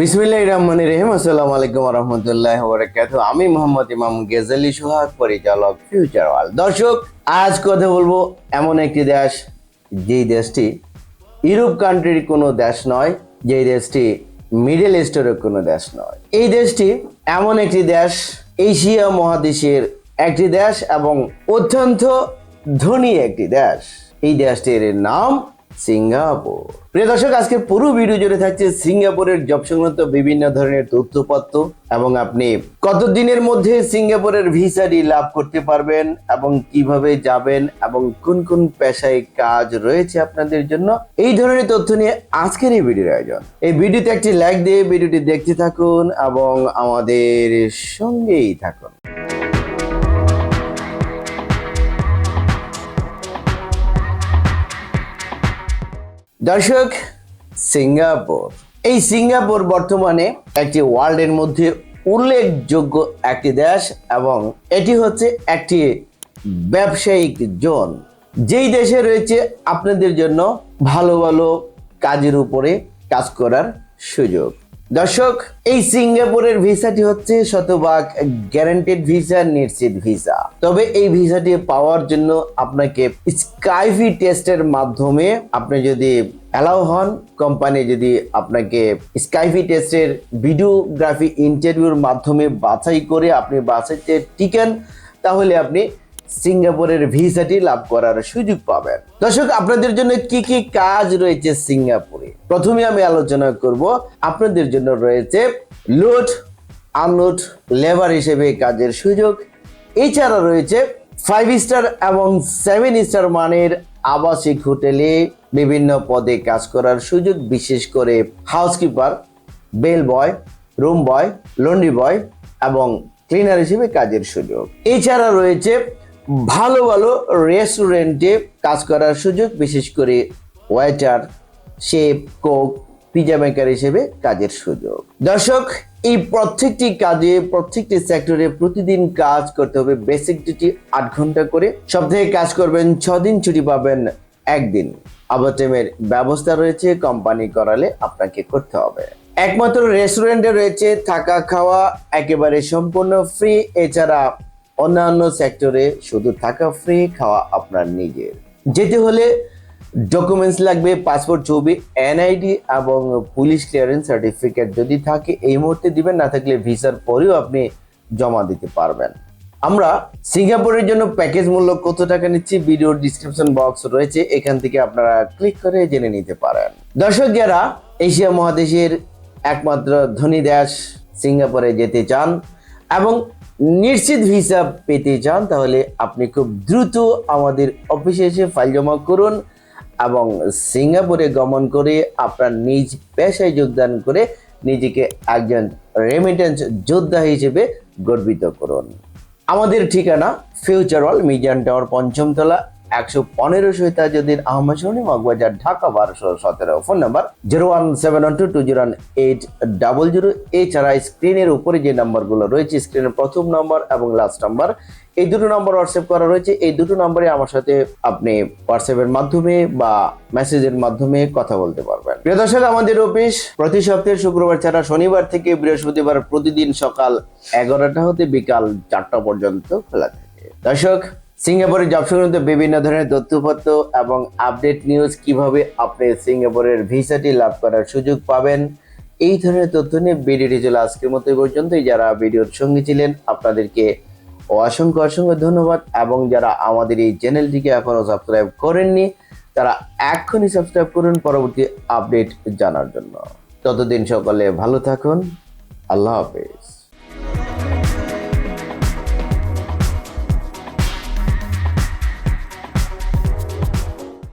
বিসমিল্লাহ রহমান রহিম, আসসালামু আলাইকুম রহমতুল্লাহ বরকাত আমি মোহাম্মদ ইমাম গেজালি সোহাগ, পরিচালক ফিউচার ওয়ার্ল্ড। দর্শক, আজ কথা বলব এমন একটি দেশ, যেই দেশটি ইউরোপ কান্ট্রির কোনো দেশ নয়, যেই দেশটি মিডল ইস্টের কোনো দেশ নয়। এই দেশটি এমন একটি দেশ, এশিয়া মহাদেশের একটি দেশ এবং অত্যন্ত ধনী একটি দেশ। এই দেশটির নাম সিঙ্গাপুর। প্রিয় দর্শক আজকে পুরো ভিডিও জুড়ে থাকছে সিঙ্গাপুরের জব সংক্রান্ত বিভিন্ন ধরনের তথ্যপত্র এবং আপনি কতদিনের মধ্যে সিঙ্গাপুরের ভিসাটি লাভ করতে পারবেন এবং কীভাবে যাবেন এবং কোন কোন পেশায় কাজ রয়েছে আপনাদের জন্য, এই ধরনের তথ্য নিয়ে আজকের এই ভিডিওর আয়োজন। এই ভিডিওতে একটি লাইক দিয়ে ভিডিওটি দেখতে থাকুন এবং আমাদের সঙ্গেই থাকুন। দর্শক, সিঙ্গাপুর। এই সিঙ্গাপুর বর্তমানে একটি ওয়ার্ল্ডের মধ্যে উল্লেখযোগ্য একটি দেশ এবং এটি হচ্ছে একটি ব্যবসায়িক জোন। যেই দেশে রয়েছে, আপনাদের জন্য ভালো ভালো কাজের উপরে কাজ করার সুযোগ। দর্শক, এই সিঙ্গাপুরের ভিসাটি হচ্ছে শতভাগ গ্যারান্টেড ভিসা, নিশ্চিত ভিসা। তবে এই ভিসাটি পাওয়ার জন্য আপনাকে স্কাইফি টেস্টের মাধ্যমে আপনি যদি অ্যালাউ হন কোম্পানি যদি আপনাকে স্কাইফি টেস্টের ভিডিওগ্রাফি ইন্টারভিউর মাধ্যমে বাছাই করে আপনি বাছাইতে টিকেন, তাহলে আপনি সিঙ্গাপুরের ভিসাটি লাভ করার সুযোগ পাবেন। দর্শক, আপনাদের জন্য কি কি কাজ রয়েছে সিঙ্গাপুরে? প্রথমে আমি আলোচনা করব আপনাদের জন্য রয়েছে লোড আনলোড লেবার হিসেবে কাজের সুযোগ। এছাড়া রয়েছে ফাইভ স্টার এবং সেভেন স্টার মানের আবাসিক হোটেলে বিভিন্ন পদে কাজ করার সুযোগ, বিশেষ করে housekeeper bell boy room boy laundry boy এবং ক্লিনার হিসেবে কাজের সুযোগ। এছাড়া রয়েছে ভালো ভালো রেস্টুরেন্টে কাজ করার সুযোগ, বিশেষ করে waiter chef cook pizza maker হিসেবে কাজের সুযোগ। দর্শক, এই প্রত্যেকটি কাজে, প্রত্যেকটি সেক্টরে প্রতিদিন কাজ করতে হবে। বেসিক ডিউটি আট ঘণ্টা করে। সপ্তাহে কাজ করবেন দিন ছুটি পাবেন, একদিন। আবাটেমের ব্যবস্থা রয়েছে, কোম্পানি করালে আপনাকে করতে হবে। একমাত্র রেস্টুরেন্টে রয়েছে, থাকা খাওয়া একেবারে সম্পূর্ণ ফ্রি। এছাড়া অন্যান্য সেক্টরে শুধু থাকা, ফ্রি খাওয়া আপনার নিজের। যেতে হলে ডকুমেন্টস লাগবে পাসপোর্ট ছবি এনআইডি এবং পুলিশ ক্লিয়ারেন্স সার্টিফিকেট যদি থাকে, এই মুহূর্তে দিবেন, না থাকলে ভিসার পরেও আপনি জমা দিতে পারবেন। আমরা সিঙ্গাপুরের জন্য প্যাকেজ মূল্য কত টাকা নিচ্ছি, ভিডিওর ডিসক্রিপশন বক্স রয়েছে, এখান থেকে আপনারা ক্লিক করে জেনে নিতে পারেন। দর্শক যারা এশিয়া মহাদেশের একমাত্র ধনী দেশ, সিঙ্গাপুরে যেতে চান এবং নিশ্চিত ভিসা পেতে চান, তাহলে আপনি খুব দ্রুত আমাদের অফিসে এসে ফাইল জমা করুন। এবং সিঙ্গাপুরে গমন করে আপনার নিজ পেশায় যোগদান করে নিজেকে একজন রেমিটেন্স যোদ্ধা হিসেবে গর্বিত করুন। আমাদের ঠিকানা ফিউচার ওয়াল মিজান টাওয়ার পঞ্চমতলা একশো পনেরো সৈতাজুদ্দিন আহমদ সনি মগবাজার, ঢাকা, বারোশো সতেরো। Phone number zero one seven one two two zero eight double zero. এছাড়া স্ক্রিনের উপরে যে নাম্বারগুলো রয়েছে, স্ক্রিনের প্রথম নাম্বার এবং লাস্ট নাম্বার, এই দুটো নাম্বার হোয়াটসঅ্যাপ করা রয়েছে। এই দুটো নম্বরে আমার সাথে আপনি হোয়াটসঅ্যাপের মাধ্যমে বা মেসেজের মাধ্যমে কথা বলতে পারবেন। প্রিয় দর্শক, আমাদের অফিস প্রতি সপ্তাহে শুক্রবার ছাড়া শনিবার থেকে বৃহস্পতিবার প্রতিদিন সকাল এগারোটা হতে বিকাল চারটা পর্যন্ত খোলা থাকে। দর্শক সিঙ্গাপুরের জব সংক্রান্ত বিভিন্ন ধরনের তথ্যপত্র এবং আপডেট নিউজ কীভাবে আপনি সিঙ্গাপুরের ভিসাটি লাভ করার সুযোগ পাবেন, এই ধরনের তথ্য নিয়ে ভিডিওটি চলে আজকের মতো পর্যন্তই। যারা ভিডিওর সঙ্গে ছিলেন, আপনাদেরকে অসংখ্য অসংখ্য ধন্যবাদ এবং যারা আমাদের এই চ্যানেলটিকে এখনও সাবস্ক্রাইব করেননি, তারা এখনই সাবস্ক্রাইব করুন পরবর্তী আপডেট জানার জন্য। ততদিন সকলে ভালো থাকুন, আল্লাহ হাফেজ।